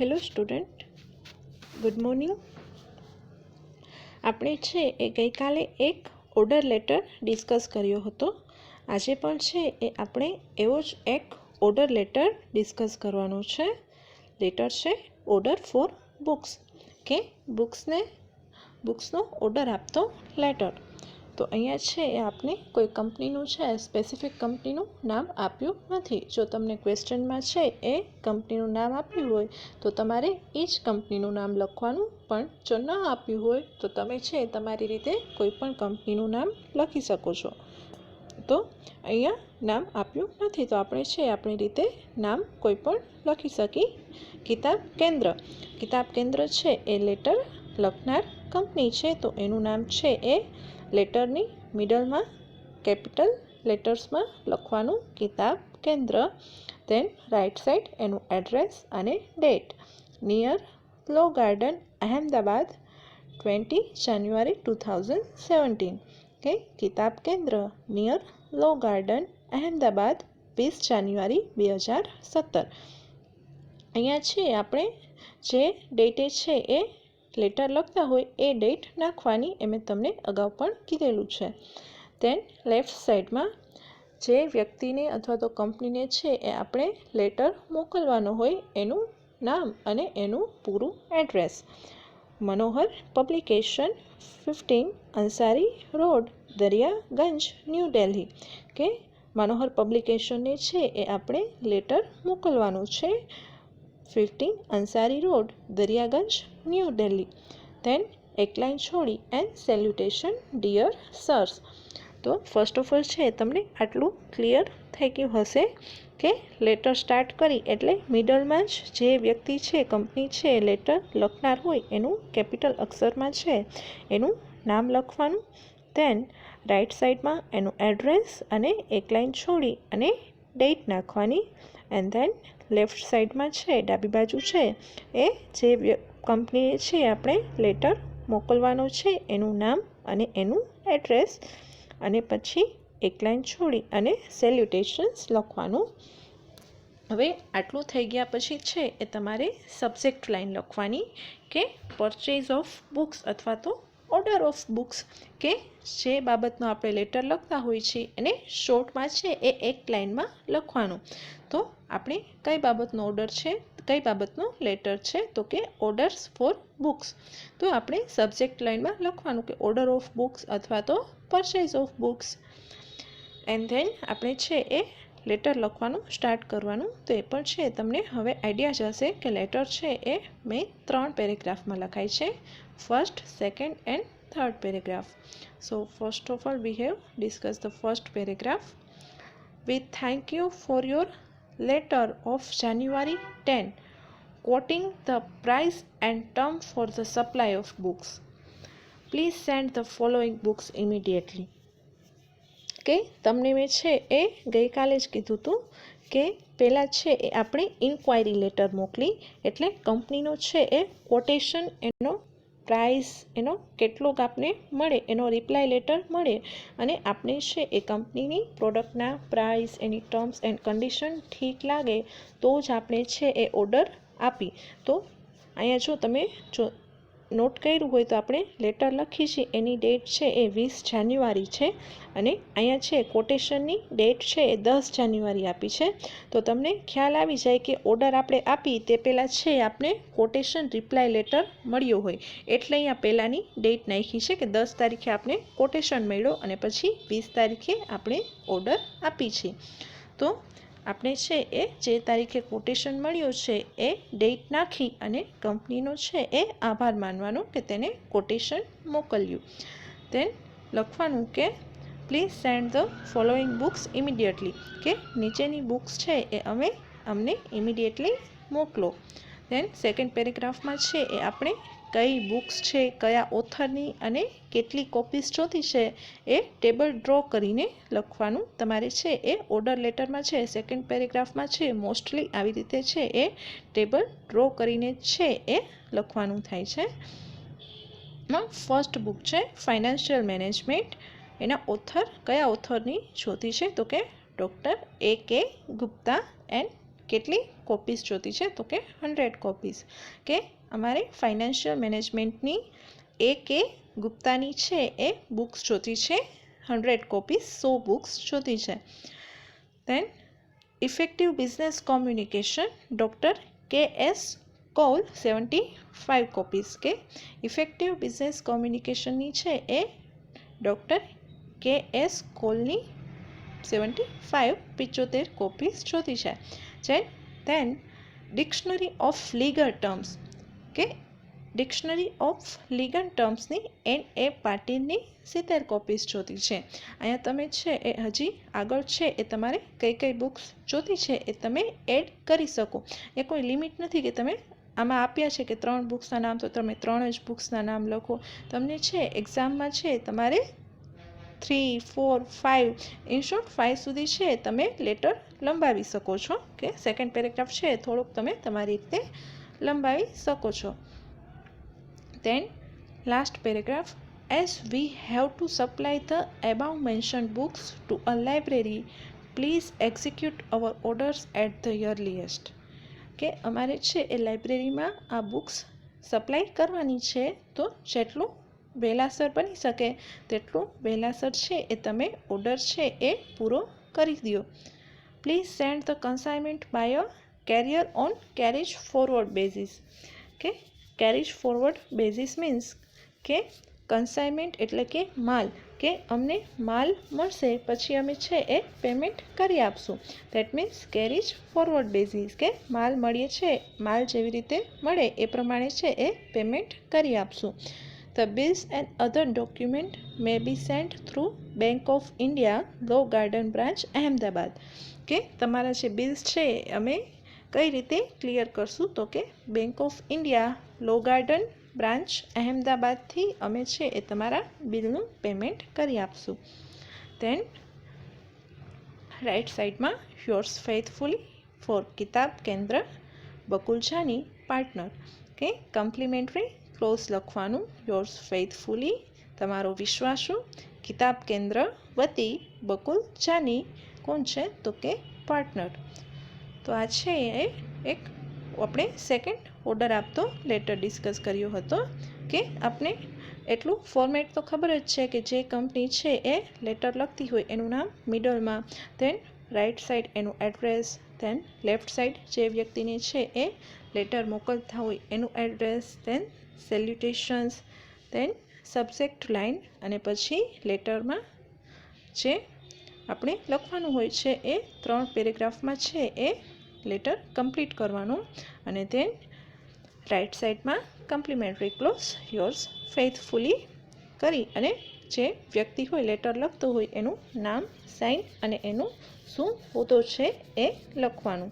Hello student, good morning. આપણે છે એ ગઈકાલે એક ઓર્ડર લેટર ડિસ્કસ કર્યો હતો. આજે પણ છે એ આપણે એવો જ એક ઓર્ડર લેટર ડિસ્કસ કરવાનો છે. લેટર છે ઓર્ડર ફોર બુક્સ, કે બુક્સને, બુક્સનો ઓર્ડર આપતો લેટર. તો અહીંયા છે એ આપને કોઈ કંપનીનું છે સ્પેસિફિક કંપનીનું નામ આપ્યું નથી. જો તમને ક્વેશ્ચનમાં છે એ કંપનીનું નામ આપ્યું હોય, તો તમારે એ જ કંપનીનું નામ લખવાનું. પણ જો ન આપ્યું હોય, તો તમે છે તમારી રીતે કોઈ પણ કંપનીનું નામ લખી શકો છો. તો અહીંયા નામ આપ્યું નથી. તો આપણે છે આપણી રીતે નામ કોઈ પણ લખી શકી કિતાબ કેન્દ્ર. કિતાબ કેન્દ્ર છે એ લેટર લખનાર કંપની છે. તો એનું નામ છે એ લેટરની મિડલમાં, કેપિટલ લેટર્સમાં લખવાનું Kitab Kendra then right side એનું એડ્રેસ અને date near Law Garden Ahmedabad twenty January two thousand seventeen કે કિતાબ કેન્દ્ર. નિયર લો ગાર્ડન અહેમદાબાદ, વીસ જાન્યુઆરી બે હજાર સત્તર. અહીંયા છે આપણે જે ડેટે છે એ લેટર લખતા હોય એ ડેટ નાખવાની એ મેં તમને અગાઉ પણ કીધેલું છે. તેન લેફ્ટ સાઈડમાં જે વ્યક્તિને અથવા તો કંપનીને છે એ આપણે લેટર મોકલવાનો હોય એનું નામ અને એનું પૂરું address. Manohar publication fifteen Ansari road, Daryaganj, new Delhi કે મનોહર પબ્લિકેશનને છે એ આપણે લેટર મોકલવાનું છે fifteen Ansari road, Daryaganj, new Delhi. Then એક લાઈન છોડી એન્ડ સેલ્યુટેશન ડિયર સર્સ તો ફર્સ્ટ ઓફ ઓલ છે તમને આટલું ક્લિયર થઈ ગયું હશે કે લેટર સ્ટાર્ટ કરી એટલે મિડલમાં જ જે વ્યક્તિ છે કંપની છે લેટર લખનાર હોય એનું કેપિટલ અક્ષરમાં છે, એનું નામ લખવાનું. દેન રાઈટ સાઈડમાં એનું એડ્રેસ અને એક લાઇન છોડી અને ડેટ નાખવાની. એન્ડ ધેન લેફ્ટ સાઈડમાં છે, ડાબી બાજુ છે, એ જે કંપનીએ છે આપણે લેટર મોકલવાનો છે, એનું નામ અને એનું એડ્રેસ અને પછી એક લાઈન છોડી અને સેલ્યુટેશન્સ લખવાનું. હવે આટલું થઈ ગયા પછી છે એ તમારે સબ્જેક્ટ લાઇન લખવાની કે પરચેઝ ઓફ બુક્સ અથવા તો ઓર્ડર ઓફ બુક્સ કે જે બાબતનો આપણે લેટર લખતા હોઈએ છીએ એને શોર્ટમાં છે એ એક લાઇનમાં લખવાનું. તો આપણે કઈ બાબતનો ઓર્ડર છે, કઈ બાબતનો લેટર છે, તો કે ઓર્ડર્સ ફોર બુક્સ તો આપણે સબ્જેક્ટ લાઇનમાં લખવાનું કે ઓર્ડર ઓફ બુક્સ અથવા તો purchase of books and then આપણે છે એ લેટર લખવાનું સ્ટાર્ટ કરવાનું, તો એ પણ છે, તમને હવે આઈડિયા જશે કે લેટર છે એ મેં ત્રણ પેરેગ્રાફમાં લખાય છે. First second and third paragraph so first of all we have discuss the first paragraph we thank you for your letter of January 10 quoting the price and term for the supply of books. Please send the following books immediately. કે તમને મેં છે એ ગઈકાલે જ કીધું હતું કે પહેલાં છે એ આપણે ઇન્ક્વાયરી લેટર મોકલી, એટલે કંપનીનો છે એ કોટેશન એનો પ્રાઇસ એનો કેટલોક આપને મળે, એનો રિપ્લાય લેટર મળે અને આપણે છે એ કંપનીની પ્રોડક્ટના પ્રાઇસ એની ટર્મ્સ એન્ડ કન્ડિશન ઠીક લાગે તો જ આપણે છે એ ઓર્ડર આપી. તો અહીંયા જો તમે જો નોટ કર્યું હોય તો આપણે લેટર લખી છે એની ડેટ છે એ વીસ જાન્યુઆરી છે અને અહીંયા છે કોટેશનની ડેટ છે એ દસ જાન્યુઆરી આપી છે. તો તમને ખ્યાલ આવી જાય કે ઓર્ડર આપણે આપી તે પહેલાં છે આપણે કોટેશન રિપ્લાય લેટર મળ્યો હોય. એટલે અહીંયા પહેલાંની ડેટ નાખી છે કે દસ તારીખે આપણે કોટેશન મળ્યો અને પછી વીસ તારીખે આપણે ઓર્ડર આપી છે. તો આપણે છે એ જે તારીખે કોટેશન મળ્યું છે એ ડેટ નાખી અને કંપનીનો છે એ આભાર માનવાનો કે તેને કોટેશન મોકલ્યું. તેન લખવાનું કે please send the following books immediately કે નીચેની બુક્સ છે એ અમે અમને ઇમિડિયેટલી મોકલો. દેન સેકન્ડ પેરેગ્રાફમાં છે એ આપણે કઈ બુક્સ છે, કયા ઓથરની અને કેટલી કોપીસ જોતી છે એ ટેબલ ડ્રો કરીને લખવાનું તમારે છે. એ ઓર્ડર લેટરમાં છે, સેકન્ડ પેરેગ્રાફમાં છે, મોસ્ટલી આવી રીતે છે એ ટેબલ ડ્રો કરીને છે એ લખવાનું થાય છે. ફર્સ્ટ બુક છે, ફાઇનાન્શિયલ મેનેજમેન્ટ. એના ઓથર, કયા ઓથરની જોતી છે? તો કે ડૉક્ટર એ કે ગુપ્તા એન્ડ કેટલી કોપીસ જોતી છે? તો કે હંડ્રેડ કોપીસ કે અમારે ફાઇનાન્શિયલ મેનેજમેન્ટની એ કે ગુપ્તાની છે એ બુક્સ જોતી છે. હંડ્રેડ કોપીસ સો બુક્સ જોતી છે. Then effective business communication doctor K S Kaul seventy five copies કે ઇફેક્ટિવ બિઝનેસ કોમ્યુનિકેશનની છે એ ડૉક્ટર કે એસ કોલની સેવન્ટી ફાઇવ પિચોતેર કોપીસ જોતી છે. જે then dictionary of legal terms કે ડિક્શનરી ઓફ લીગલ ટર્મ્સની એન એ પાટીલની સિત્તેર કોપીસ જોતી છે. અહીંયા તમે છે એ હજી આગળ છે એ તમારે કઈ કઈ બુક્સ જોતી છે એ તમે એડ કરી શકો. એ કોઈ લિમિટ નથી કે તમે આમાં આપ્યા છે કે ત્રણ બુક્સના નામ, તો તમે ત્રણ જ બુક્સના નામ લખો. તમને છે એક્ઝામમાં છે તમારે three four five in short five સુધી છે તમે લેટર લંબાવી શકો છો કે સેકન્ડ પેરેગ્રાફ છે થોડુંક તમે તમારી રીતે લંબાવી શકો છો then last paragraph as we have to supply the above mentioned books to a library please execute our orders at the earliest કે અમારે છે એ લાઇબ્રેરીમાં આ બુક્સ સપ્લાય કરવાની છે તો જેટલું વહેલાસર બની શકે. તેટલું વહેલાસર છે એ તમે ઓર્ડર છે એ પૂરો કરી દો please send the consignment by a carrier on carriage forward basis કે કેરેજ ફોરવર્ડ બેઝિસ મીન્સ કે કન્સાઇનમેન્ટ એટલે કે માલ. કે અમને માલ મળશે, પછી અમે છે એ પેમેન્ટ કરી આપશું. That means carriage forward basis કે માલ મળીએ છે, માલ જેવી રીતે મળે એ પ્રમાણે છે એ પેમેન્ટ કરી આપશું. The bills and other document may be sent through bank of India Law Garden branch Ahmedabad કે તમારા જે બિલ્સ છે, અમે કઈ રીતે ક્લિયર કરશું? તો કે Bank of India Law Garden branch અહેમદાબાદથી અમે છે એ તમારા બિલનું પેમેન્ટ કરી આપશું. ધેન રાઈટ સાઈડમાં yours faithfully for Kitab Kendra Bakul partner કે કમ્પ્લિમેન્ટરી ક્લોઝ લખવાનું. યોર્સ ફેથફુલી તમારો વિશ્વાસુ. કિતાબ કેન્દ્ર. વતી, બકુલ, જાની. કોણ છે? તો કે પાર્ટનર તો આ છે એ એક આપણે સેકન્ડ ઓર્ડર આપતો લેટર ડિસ્કસ કર્યો હતો કે આપણે એટલું ફોર્મેટ તો ખબર જ છે કે જે કંપની છે એ લેટર લખતી હોય એનું નામ મિડલમાં ધેન રાઈટ સાઈડ એનું એડ્રેસ ધેન લેફ્ટ સાઈડ જે વ્યક્તિને છે એ લેટર મોકલતા હોય, એનું address then salutations then subject line અને પછી લેટરમાં જે આપણે લખવાનું હોય છે એ ત્રણ પેરેગ્રાફમાં છે એ લેટર કમ્પ્લીટ કરવાનું અને ધેન રાઈટ સાઈડમાં કમ્પ્લિમેન્ટરી ક્લોઝ યોર્સ ફેથફુલી કરી અને જે વ્યક્તિ હોય લેટર લખતો હોય, એનું નામ સાઇન અને એનું શું હોતો છે એ લખવાનું.